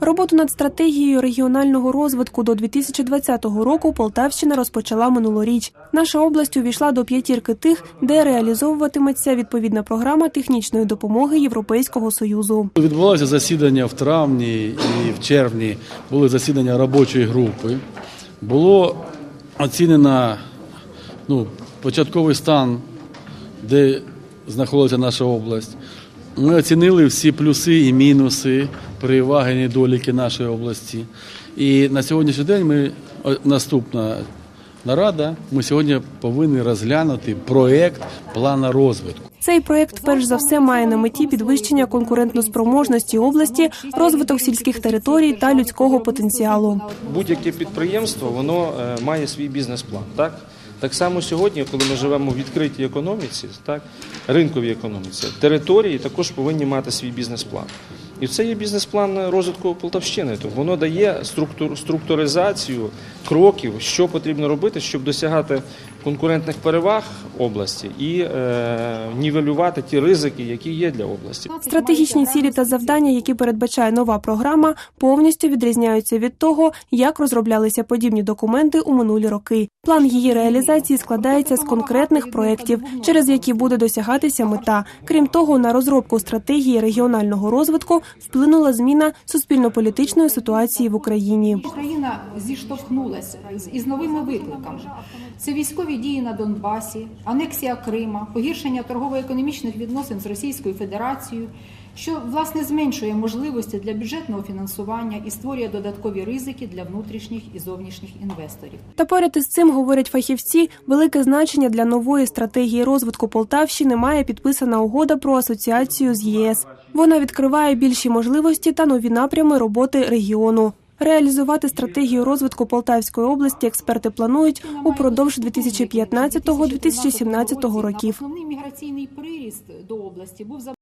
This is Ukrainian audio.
Роботу над стратегією регіонального розвитку до 2020 року Полтавщина розпочала минулоріч. Наша область увійшла до п'ятірки тих, де реалізовуватиметься відповідна програма технічної допомоги Європейського союзу. Відбулося засідання в травні і в червні були засідання робочої групи. Було оцінено ну, початковий стан, де знаходиться наша область. Ми оцінили всі плюси і мінуси, переваги і недоліки нашої області. І на сьогоднішній день ми наступна нарада. Ми сьогодні повинні розглянути проєкт плану розвитку. Цей проект перш за все має на меті підвищення конкурентноспроможності області, розвиток сільських територій та людського потенціалу. будь-яке підприємство воно е, має свій бізнес-план. Так? Так само сьогодні, коли ми живемо в відкритій економіці, так, ринковій економіці, території також повинні мати свій бізнес-план. І це є бізнес-план розвитку Полтавщини. Тобто воно дає структур, структуризацію кроків, що потрібно робити, щоб досягати конкурентних переваг області і е, нівелювати ті ризики, які є для області. Стратегічні цілі та завдання, які передбачає нова програма, повністю відрізняються від того, як розроблялися подібні документи у минулі роки. План її реалізації складається з конкретних проєктів, через які буде досягатися мета. Крім того, на розробку стратегії регіонального розвитку вплинула зміна суспільно-політичної ситуації в Україні. Україна зіштовхнулася із новими викликами. Це військові дії на Донбасі, анексія Крима, погіршення торгово-економічних відносин з Російською Федерацією, що власне зменшує можливості для бюджетного фінансування і створює додаткові ризики для внутрішніх і зовнішніх інвесторів. Та поряд із цим, говорять фахівці, велике значення для нової стратегії розвитку Полтавщини має підписана угода про асоціацію з ЄС. Вона відкриває більші можливості та нові напрями роботи регіону. Реалізувати стратегію розвитку Полтавської області експерти планують упродовж 2015-2017 років. Основний міграційний приріст до області був